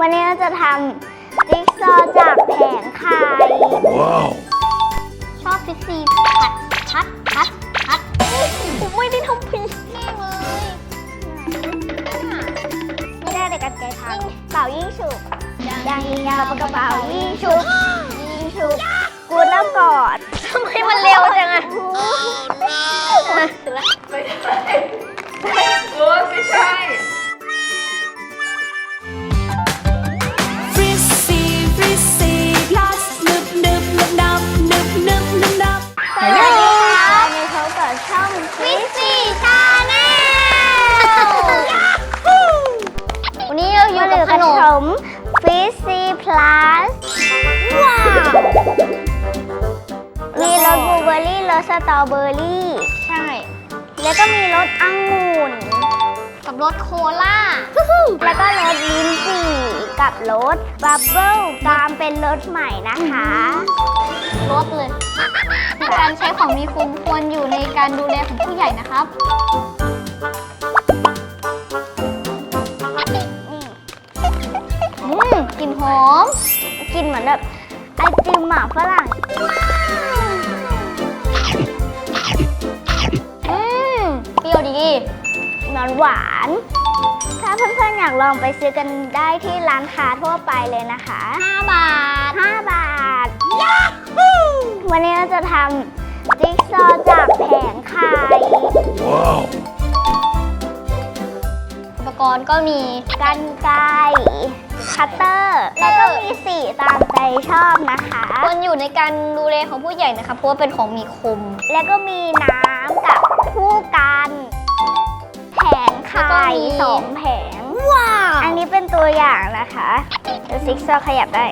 วันนี้เราจะทำจิ๊กซอว์จากแผงไข่ Wow. ชอบฟิซซี่ผัดพัดพัดพัดผมไม่ได้ทำผิดแน่เลยไม่ได้แต่กันไกรทำเป่ายิ่งฉุบยังยิงยาวปากกระเป๋ายิ่งฉุบยิ่งฉุบกูดแล้วกอดทำไมมันเร็วจังอะมาถึงแล้วโอ้ยไม่ใช่ สสตรอเบอร์รี่ ใช่ แล้วก็มีรสองุ่น กับรสโคล่าแล้วก็รสลิ้นจี่กับรสบับเบิ้ลตามเป็นรสใหม่นะคะรสเลย การใช้ของมีคุมควรอยู่ในการดูแลของผู้ใหญ่นะครับนี่อืมกลิ่นหอมกินเหมือนแบบไอติมหมาฝรั่ง นอนหวาน ถ้าเพื่อนๆอยากลองไปซื้อกันได้ที่ร้านค้าทั่วไปเลยนะคะ 5 บาท 5 บาทยาฮูวันนี้เราจะทำจิ๊กซอว์จากแผงไข่ Wow. อุปกรณ์ก็มี กันไกรคัตเตอร์ แล้วก็มีสีตามใจชอบนะคะ ควรอยู่ในการดูแลของผู้ใหญ่นะคะ เพราะว่าเป็นของมีคม แล้วก็มีน้ำกับคู่กันแผง แล้วก็ไข่มีสองแผง ว้าว อันนี้เป็นตัวอย่างนะคะเดี๋ยวซิกซอว์ขยับได้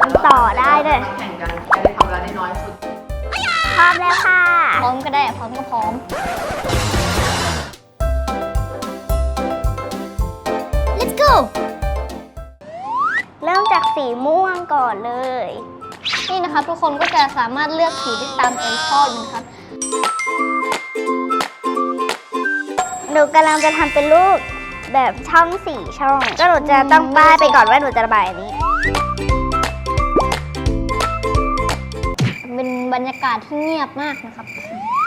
มันต่อได้ด้วยแข่งกันใครได้ทำเวลาได้น้อยสุด พร้อมแล้วค่ะ พร้อมก็ได้พร้อมก็พร้อม let's go เริ่มจากสีม่วงก่อนเลย นี่นะครับทุกคนก็จะสามารถเลือกสีได้ตามใจชอบเลยนะครับ นูกำลังจะทำเป็นรูปแบบช่องสี่ช่องก็หนูจะต้องป้ายไปก่อนว่าหนูจะระบายอันนี้ เป็นบรรยากาศที่เงียบมากนะครับ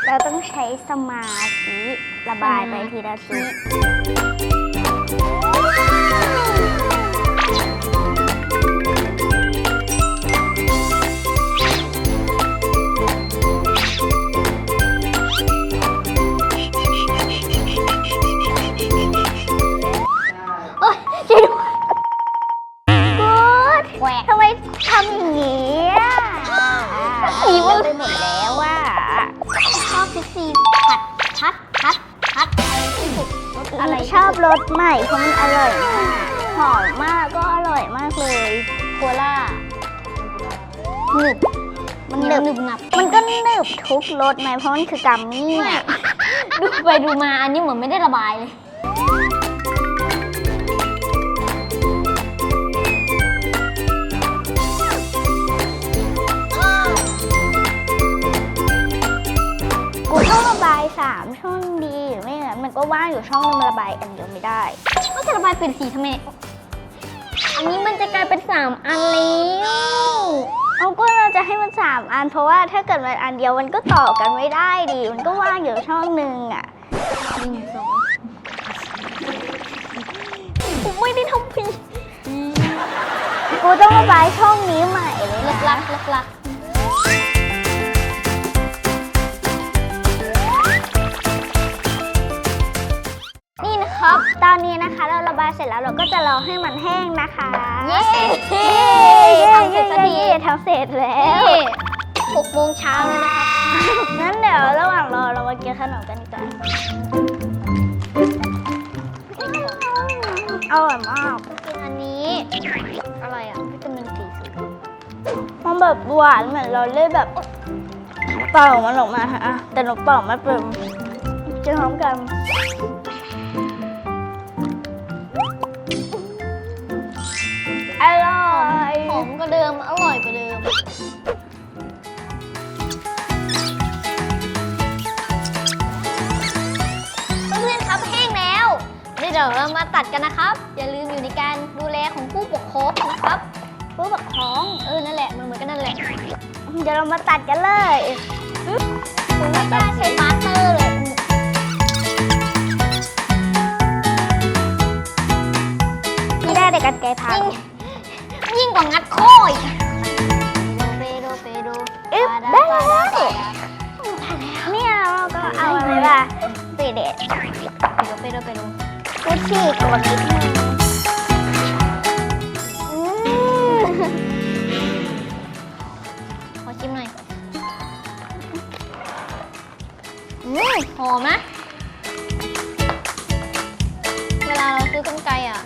เราต้องใช้สมาธิระบายไปทีละจุด อะอะไรไรชอบรสใหม่เพราะมันอร่อยมากหอมมากก็อร่อยมากเลยโคล่าหนึบมันเหหนีนึยวบหนึบหนับ มันก็หนึบทุกรสไหมเพราะมันคือกัมมี่อะดูไปดูมาอันนี้เหมือนไม่ได้ระบายเลย ต้องระบายสามช่องดีไม่งั้นมันก็ว่างอยู่ช่องนึงมันระบายอันเดียวไม่ได้ ก็จะระบายเป็นสีทำไม อันนี้มันจะกลายเป็นสามอันแล้วเอาก็เราจะให้มันสามอัน เพราะว่าถ้าเกิดมันอันเดียวมันก็ต่อกันไม่ได้ดิมันก็ว่างอยู่ช่องนึงอะหนึ่งสองผมไม่ได้ทำผิดกูต้องระบายช่องนี้ใหม่เลยเลินะกลักเลิกลัก อนนี้นะคะ เราระบายเสร็จแล้วเราก็จะรอให้มันแห้งนะคะเย้เย้ทำเสร็จสักทีเย้ทำเสร็จแล้เอ๊วหกโมงเช้าแล้วนะครับงั้นเดี๋ยวระหว่างรอเรามากินขนมกันดีกว่าอร่อยมากกินอันนี้อะไรอะวิตามินซีสูงมันแบบหวานเหมือนเราเล่นแบบเป่ามันออกมาอะแต่หนูเป่าไม่เป็นกินพร้อมกัน ด้เดี๋ยวเรามาตัดกันนะครับ อย่าลืมอยู่ในการดูแลของผู้ปกครองนะครับ ผู้ปกครองเออนั่นแหละมันเหมือนกันนั่นแหละเดี๋ยวเรามาตัดกันเลยคุณไม่กล้าใช้มาสเตอร์เลยไม่ได้แต่กันไกลพังยิ่งยิ่งกว่างัดข้ออีกเปโดเปโดอึ๊บปาได้ปาแล้วปาเนี่ยเราก็เอาอะไรล่ะสีเด็ดเปโดเปโดเปโด กูฉีกก่อนนิดนึงอืมขอชิมหน่อยอืมหอมนะ เวลาเราซื้อกันไกรอะ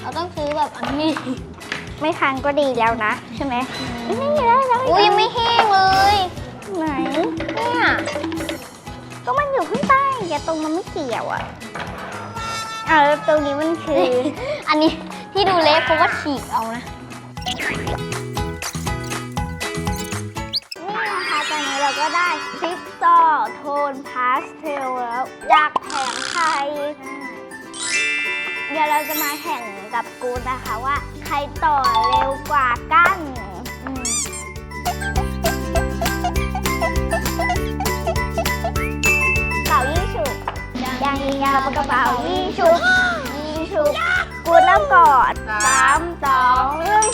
เราต้องซื้อแบบอันนี้ ไม่คันก็ดีแล้วนะ ใช่ไหมไม่มีแล้วแล้วอุ้ยยังไม่แห้งเลย ไหน เนี่ย ก็มันอยู่ข้างใต้แกตรงมันไม่เกี่ยวอะ อาแล้วตรงนี้มันคือ อันนี้ที่ดูเล็กเพราะว่าฉีกเอานะ นี่นะคะตอนนี้เราก็ได้คริสตัลโทนพาสเทลแล้วจากแผงไทย เดี๋ยวเราจะมาแข่งกับกูนะคะว่า ใครต่อเร็วกว่ากัน ยังยิงยาวกระเป๋ายิงฉุบยิงฉุบกูดเริ่มก่อนสามสองหนึ่ง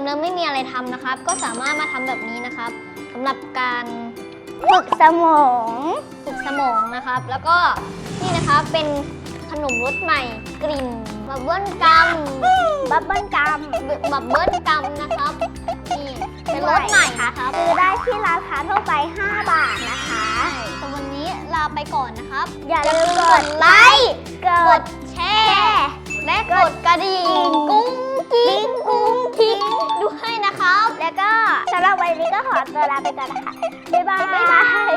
มแล้วไม่มีอะไรทำนะครับ ก็สามารถมาทำแบบนี้นะครับสำหรับการฝึกสมองฝึกสมองนะครับ แล้วก็นี่นะครับเป็นขนมรสใหม่กลิ่นบับเบิ้ลกัมบับเบิ้ลกัมบับเบิ้ลกัมนะครับนี่เป็นรสใหม่นะครับซื้อได้ที่ร้านค้าทั่วไป 5 บาทนะคะแต่วันนี้ลาไปก่อนนะครับ อย่าลืมกดไลค์กกดดแชร์และกดกระดิ่งกุ้ง กิ๊งกุ้งกิ้งด้วยนะครับ แล้วก็สำหรับวันนี้ก็ขอตัวลาไปก่อนนะคะ บ๊ายบายบ๊ายบาย